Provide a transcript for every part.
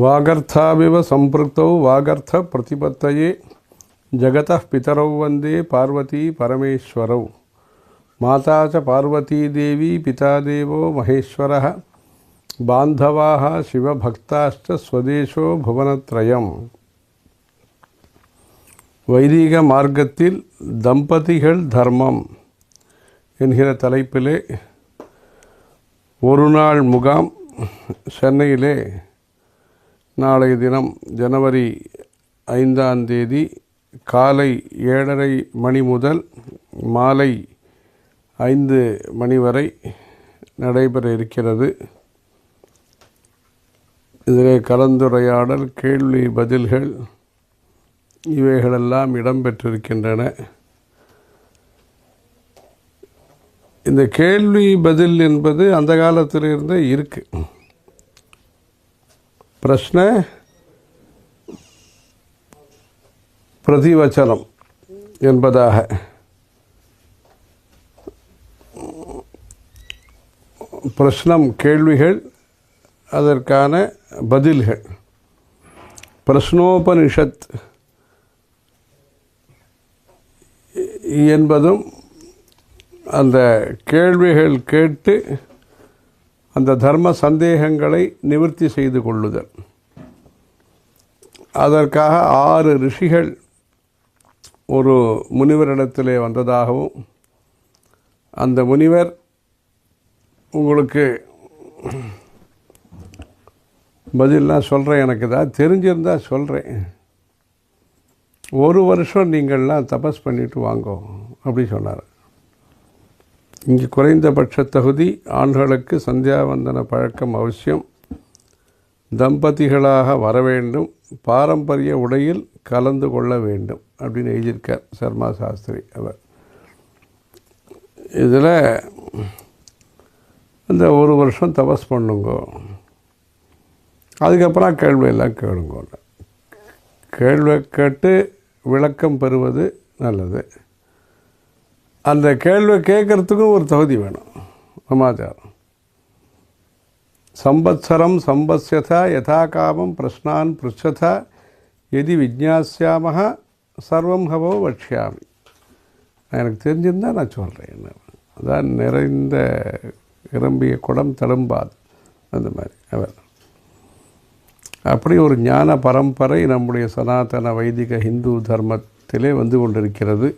वागर्थाविव सम्पृक्तौ वागर्थप्रतिपत्तये जगतः पितरौ वन्दे पार्वती परमेश्वरौ माता च पार्वतीदेवी पिता देवो महेश्वरः बान्धवाः शिवभक्ताश्च स्वदेशो भुवनत्रयम् வைதீக மார்க்கத்தில் தம்பதிகள் தர்மம் என்கிற தலைப்பிலே ஒரு நாள் முகாம் சென்னையிலே நாளைய தினம் ஜனவரி ஐந்தாம் தேதி காலை ஏழரை மணி முதல் மாலை ஐந்து மணி வரை நடைபெற இருக்கிறது. இதிலே கலந்துரையாடல் கேள்வி பதில்கள் இவைகளெல்லாம் இடம்பெற்றிருக்கின்றன. இந்த கேள்வி பதில் என்பது அந்த காலத்திலிருந்தே இருக்குது பிரஷ்ன பிரதிவச்சனம் என்பதாக. பிரஷ்னம் கேள்விகள் அதற்கான பதில்கள். பிரஷ்னோபனிஷத் என்பதும் அந்த கேள்விகள் கேட்டு அந்த தர்ம சந்தேகங்களை நிவர்த்தி செய்து கொள்ளுதல். அதற்காக ஆறு ரிஷிகள் ஒரு முனிவரிடத்திலே வந்ததாகவும் அந்த முனிவர் உங்களுக்கு பதிலாம் சொல்கிறேன் எனக்கு தான் தெரிஞ்சிருந்தால் சொல்கிறேன் ஒரு வருஷம் நீங்கள்லாம் தபஸ் பண்ணிவிட்டு வாங்கோ அப்படி சொன்னார். இங்கு குறைந்தபட்ச தகுதி ஆண்களுக்கு சந்தியாவந்தன பழக்கம் அவசியம். தம்பதிகளாக வர வேண்டும். பாரம்பரிய உடையில் கலந்து கொள்ள வேண்டும் அப்படின்னு எழுதியிருக்கார் சர்மா சாஸ்திரி அவர். இதில் இந்த ஒரு வருஷம் தபஸ் பண்ணுங்க. அதுக்கப்புறம் கேள்வியெல்லாம் கேளுங்க கேள்வி கேட்டு விளக்கம் பெறுவது நல்லது. அந்த கேள்வி கேட்குறதுக்கும் ஒரு தகுதி வேணும். சமாச்சாரம். சம்பத்சரம் சம்பத்யதா யதா காமம் பிரஷ்னான் பிருச்சதா எதி விஜ்ஞாசியாமக சர்வம் ஹவோ வட்சியாமி எனக்கு தெரிஞ்சிருந்தால் நான் சொல்கிறேன் அதான் நிறைந்த நிரம்பிய குடம் தழும்பாது. அந்த மாதிரி. அவர். அப்படி ஒரு ஞான பரம்பரை நம்முடைய சனாதன வைதிக ஹிந்து தர்மத்திலே வந்து கொண்டிருக்கிறது.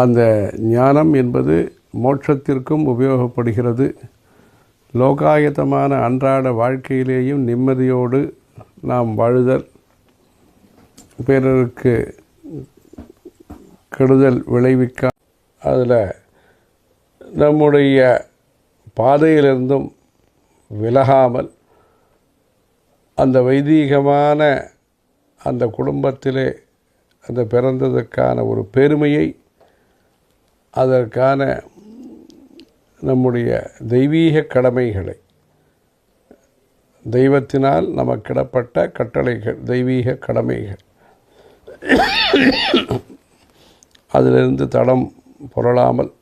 அந்த ஞானம் என்பது மோட்சத்திற்கும் உபயோகப்படுகிறது. லோகாயத்தமான அன்றாட வாழ்க்கையிலேயும் நிம்மதியோடு நாம் வாழுதல் பிறருக்கு கெடுதல் விளைவிக்க அதில் நம்முடைய பாதையிலிருந்தும் விலகாமல் அந்த வைதீகமான அந்த குடும்பத்திலே அந்த பிறந்ததற்கான ஒரு பெருமையை அதற்கான நம்முடைய தெய்வீக கடமைகளை தெய்வத்தினால் நமக்கிடப்பட்ட கட்டளைகள் தெய்வீக கடமைகள். அதிலிருந்து தடம் புரளாமல்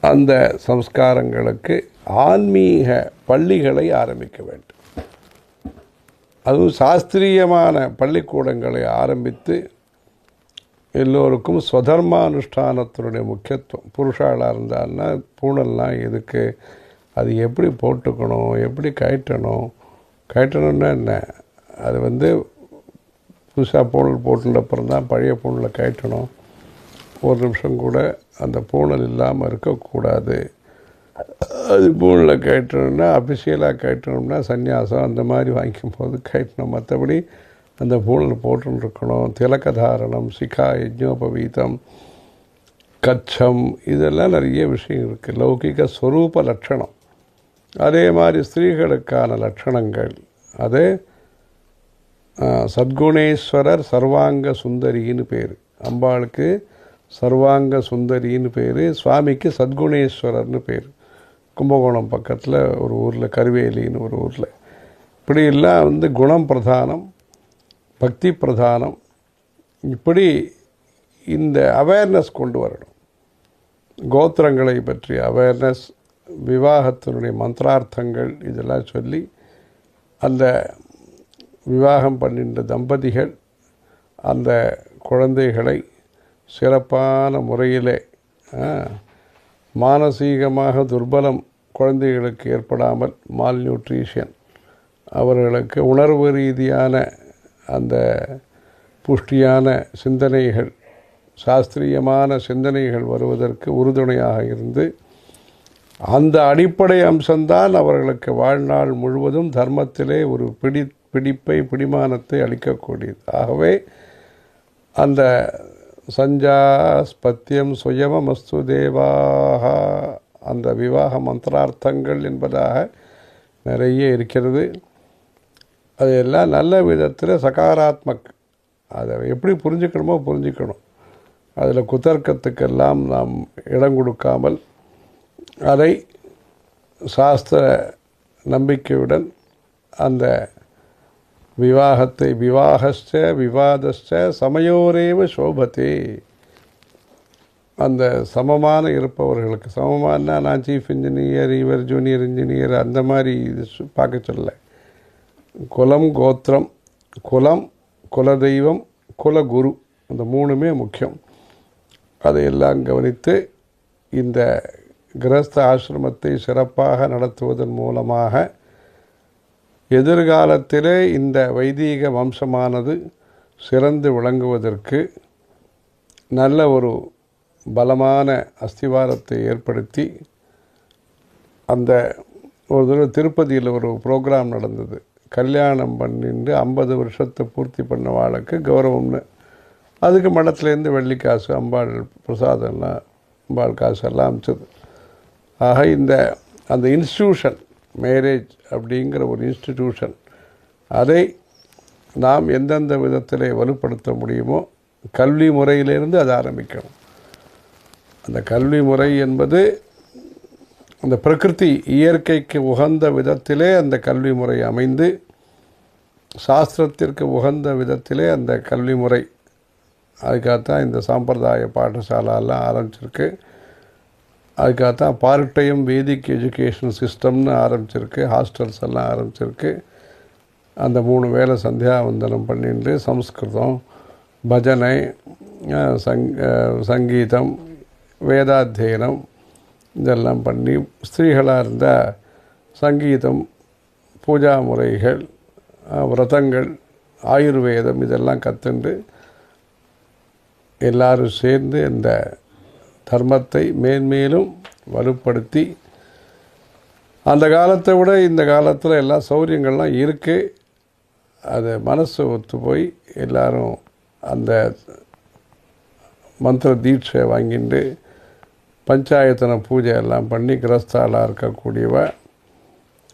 அந்த சம்ஸ்காரங்களுக்கு ஆன்மீக பள்ளிகளை ஆரம்பிக்க வேண்டும். அதுவும் சாஸ்திரியமான பள்ளிக்கூடங்களை ஆரம்பித்து எல்லோருக்கும் ஸ்வதர்மானுஷ்டானத்தினுடைய முக்கியத்துவம். புருஷாளாக இருந்தான்னா பூணல்லாம் எதுக்கு? அது எப்படி போட்டுக்கணும்? எப்படி கயட்டணும் கயட்டணும்னா என்ன? அது வந்து புதுசாக பூணல் போட்டுன அப்புறம் தான் பழைய பூணலை கயட்டணும் ஒரு நிமிஷம் கூட அந்த பூணல் இல்லாமல் இருக்கக்கூடாது. அது பூணில் கயட்டணும்னா அபிஷியலாக கயட்டணும்னா சந்நியாசம் அந்த மாதிரி வாங்கிக்கும் போது கயட்டணும் மற்றபடி அந்த பூணில் போட்டுன்னு இருக்கணும் திலக்கதாரணம் சிகா யஜ்னோபவீதம் கச்சம் இதெல்லாம் நிறைய விஷயம் இருக்குது லௌகிக ஸ்வரூப லட்சணம். அதே மாதிரி ஸ்திரீகளுக்கான லட்சணங்கள். அதே சத்குணேஸ்வரர் சர்வாங்க சுந்தரின்னு பேர். அம்பாளுக்கு சர்வாங்க சுந்தரின்னு பேர். சுவாமிக்கு சத்குணேஸ்வரர்னு பேர். கும்பகோணம் பக்கத்தில் ஒரு ஊரில் கருவேலின்னு ஒரு ஊரில். இப்படி எல்லாம் வந்து குணம் பிரதானம். பக்தி பிரதானம். இப்படி இந்த அவேர்னஸ் கொண்டு வரணும். கோத்திரங்களை பற்றிய அவேர்னஸ் விவாகத்தினுடைய மந்திரார்த்தங்கள் இதெல்லாம் சொல்லி அந்த விவாகம் பண்ணின்ற தம்பதிகள் அந்த குழந்தைகளை சிறப்பான முறையிலே மானசீகமாக துர்பலம் குழந்தைகளுக்கு ஏற்படாமல் மால் நியூட்ரிஷன் அவர்களுக்கு உணர்வு ரீதியான அந்த புஷ்டியான சிந்தனைகள் சாஸ்திரியமான சிந்தனைகள் வருவதற்கு உறுதுணையாக இருந்து அந்த அடிப்படை அம்சம்தான் அவர்களுக்கு வாழ்நாள் முழுவதும் தர்மத்திலே ஒரு பிடி பிடிப்பை பிடிமானத்தை அளிக்கக்கூடியது. ஆகவே அந்த சஞ்சாஸ்பத்தியம் சுயமமஸ்து தேவாக அந்த விவாக மந்திரார்த்தங்கள் என்பதாக நிறைய இருக்கிறது. அதையெல்லாம் நல்ல விதத்தில் சகாராத்மக் அதை எப்படி புரிஞ்சுக்கணுமோ புரிஞ்சுக்கணும். அதில் குதர்க்கத்துக்கெல்லாம் நாம் இடம் கொடுக்காமல் அதை சாஸ்திர நம்பிக்கையுடன் அந்த விவாகத்தை விவாகஸ்ச விவாதஸ்ச சமயோரேவ சோபத்தே அந்த சமமான இருப்பவர்களுக்கு சமமான நான் சீஃப் இன்ஜினியர் இவர் ஜூனியர் இன்ஜினியர் அந்த மாதிரி இது சு- பார்க்க சொல்லலை. குலம் கோத்திரம் குலம் குலதெய்வம் குலகுரு இந்த மூணுமே முக்கியம். அதையெல்லாம் கவனித்து இந்த கிரஸ்த ஆசிரமத்தை சிறப்பாக நடத்துவதன் மூலமாக எதிர்காலத்திலே இந்த வைதீக வம்சமானது சிறந்து விளங்குவதற்கு நல்ல ஒரு பலமான அஸ்திவாரத்தை ஏற்படுத்தி அந்த ஒரு தடவை திருப்பதியில் ஒரு ப்ரோக்ராம் நடந்தது. கல்யாணம் பண்ணிட்டு ஐம்பது வருஷத்தை பூர்த்தி பண்ண வாளுக்கு கௌரவம்னு. அதுக்கு மடத்துலேருந்து வெள்ளி காசு அம்பாள் பிரசாதம்லாம் அம்பாள் காசு எல்லாம் அமிச்சது. ஆக இந்த அந்த இன்ஸ்டியூஷன் மேரேஜ் அப்படிங்கிற ஒரு இன்ஸ்டிடியூஷன் அதை நாம் எந்தெந்த விதத்தில் வலுப்படுத்த முடியுமோ கல்வி முறையிலிருந்து அது ஆரம்பிக்கணும். அந்த கல்வி முறை என்பது அந்த பிரகிருதி இயற்கைக்கு உகந்த விதத்திலே அந்த கல்வி முறை அமைந்து சாஸ்திரத்திற்கு உகந்த விதத்திலே அந்த கல்வி முறை. அதுக்காகத்தான் இந்த சாம்பிரதாய பாடசாலாலாம் ஆரம்பிச்சிருக்கு. அதுக்காகத்தான் பார்ட் வேதிக் எஜுகேஷன் சிஸ்டம்னு ஆரம்பிச்சிருக்கு. ஹாஸ்டல்ஸ் எல்லாம் ஆரம்பிச்சிருக்கு. அந்த மூணு வேளை சந்தியாவந்தனம் பண்ணிட்டு சம்ஸ்கிருதம் பஜனை சங் சங்கீதம் வேதாத்தியனம் இதெல்லாம் பண்ணி ஸ்திரீகளாக இருந்தால் சங்கீதம் பூஜா முறைகள் விரதங்கள் ஆயுர்வேதம் இதெல்லாம் கற்றுண்டு எல்லாரும் சேர்ந்து இந்த தர்மத்தை மேன்மேலும் வலுப்படுத்தி அந்த காலத்தை விட இந்த காலத்தில் எல்லா சௌகரியங்கள்லாம் இருக்குது அது மனசு ஒத்து போய் எல்லாரும் அந்த மந்திர தீட்சை வாங்கிட்டு பஞ்சாயத்தன பூஜை எல்லாம் பண்ணி கிரஸ்தாலாக இருக்கக்கூடியவ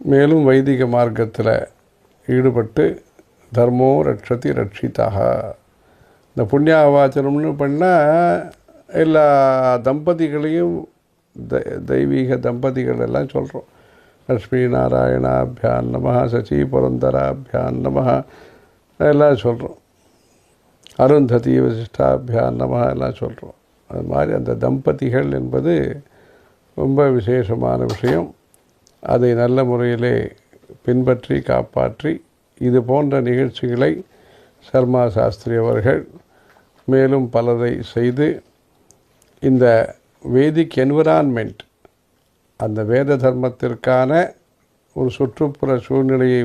மேலும் வைதிக மார்க்கத்தில் ஈடுபட்டு தர்மோ ரட்சதி ரட்சிதாக. இந்த புண்ணியாவாச்சனம்னு பண்ணால் எல்லா தம்பதிகளையும் த தெய்வீக தம்பதிகள் எல்லாம் சொல்கிறோம் லக்ஷ்மி நாராயணாபியான் நம சசி புரந்தராபியான் நம எல்லாம் சொல்கிறோம் அருந்ததி வசிஷ்டாபியான் நம எல்லாம் சொல்கிறோம் அது மாதிரி அந்த தம்பதிகள் என்பது ரொம்ப விசேஷமான விஷயம். அதை நல்ல முறையிலே பின்பற்றி காப்பாற்றி இது போன்ற நிகழ்ச்சிகளை சர்மா சாஸ்திரி அவர்கள் மேலும் பலதை செய்து இந்த வேதிக் என்விரான்மெண்ட் அந்த வேத தர்மத்திற்கான ஒரு சுற்றுப்புற சூழ்நிலையை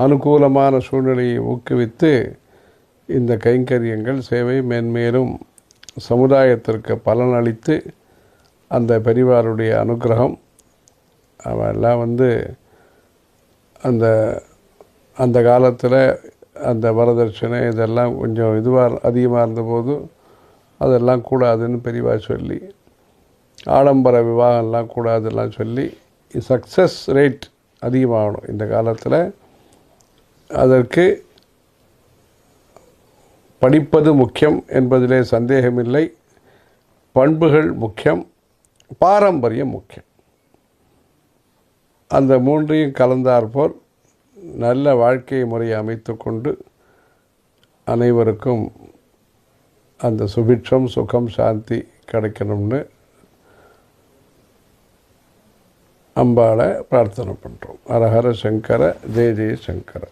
அனுகூலமான சூழ்நிலையை ஊக்குவித்து இந்த கைங்கரியங்கள் சேவை மேன்மேலும் சமுதாயத்திற்கு பலனளித்து அந்த பெரிவாருடைய அனுகிரகம் அவெல்லாம் வந்து அந்த அந்த காலத்தில் அந்த வரதட்சணை இதெல்லாம் கொஞ்சம் இதுவாக அதிகமாக இருந்தபோது அதெல்லாம் கூடாதுன்னு பெரியவா சொல்லி ஆடம்பர விவாகம்லாம் கூடாதுலாம் சொல்லி சக்ஸஸ் ரேட் அதிகமாகணும் இந்த காலத்தில். அதற்கு படிப்பது முக்கியம் என்பதிலே சந்தேகமில்லை. பண்புகள் முக்கியம் பாரம்பரியம் முக்கியம். அந்த மூன்றையும் கலந்தாற்போல் நல்ல வாழ்க்கை முறையை அமைத்து கொண்டு அனைவருக்கும் அந்த சுபிட்சம் சுகம் சாந்தி கிடைக்கணும்னு அம்பாளை பிரார்த்தனை பண்ணுறோம் ஹரஹர சங்கர ஜெய ஜெய சங்கர.